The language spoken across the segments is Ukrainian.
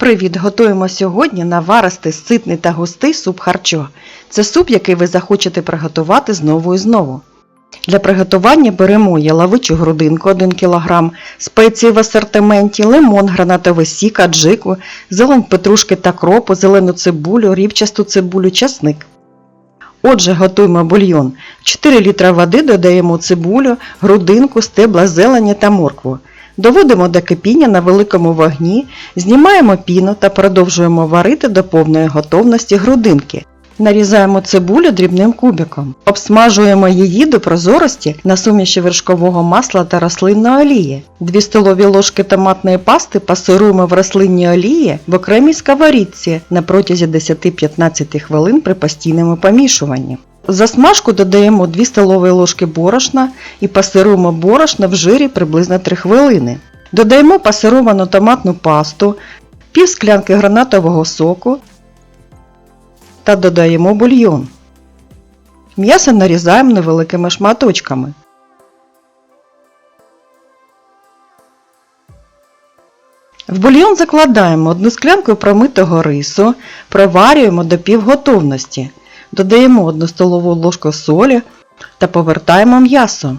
Привіт! Готуємо сьогодні наваристий, ситний та густий суп харчо. Це суп, який ви захочете приготувати знову і знову. Для приготування беремо яловичу грудинку 1 кг, спеції в асортименті, лимон, гранатовий сік, аджику, зелень петрушки та кропу, зелену цибулю, рівчасту цибулю, часник. Отже, готуємо бульйон. 4 літра води додаємо цибулю, грудинку, стебла зелені та моркву. Доводимо до кипіння на великому вогні, знімаємо піну та продовжуємо варити до повної готовності грудинки. Нарізаємо цибулю дрібним кубиком. Обсмажуємо її до прозорості на суміші вершкового масла та рослинної олії. 2 столові ложки томатної пасти пасируємо в рослинній олії в окремій сковорідці на протязі 10-15 хвилин при постійному помішуванні. В засмажку додаємо 2 столові ложки борошна і пасируємо борошно в жирі приблизно 3 хвилини. Додаємо пасировану томатну пасту, пів склянки гранатового соку та додаємо бульйон. М'ясо нарізаємо невеликими шматочками. В бульйон закладаємо одну склянку промитого рису, проварюємо до півготовності. Додаємо 1 столову ложку солі та повертаємо м'ясо.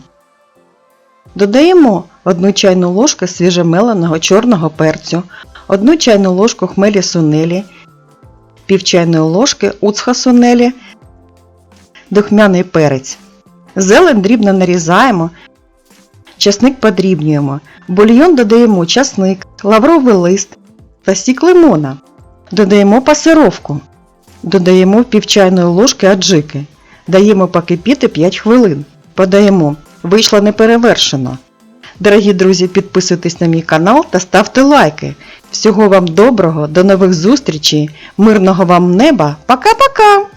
Додаємо 1 чайну ложку свіжемеленого чорного перцю, 1 чайну ложку хмелі сунелі, пів чайної ложки уцха сунелі, духмяний перець. Зелень дрібно нарізаємо, часник подрібнюємо. Бульйон додаємо часник, лавровий лист та сік лимона. Додаємо пасировку. Додаємо пів чайної ложки аджики. Даємо покипіти 5 хвилин. Подаємо. Вийшло неперевершено. Дорогі друзі, підписуйтесь на мій канал та ставте лайки. Всього вам доброго, до нових зустрічей, мирного вам неба. Пока-пока!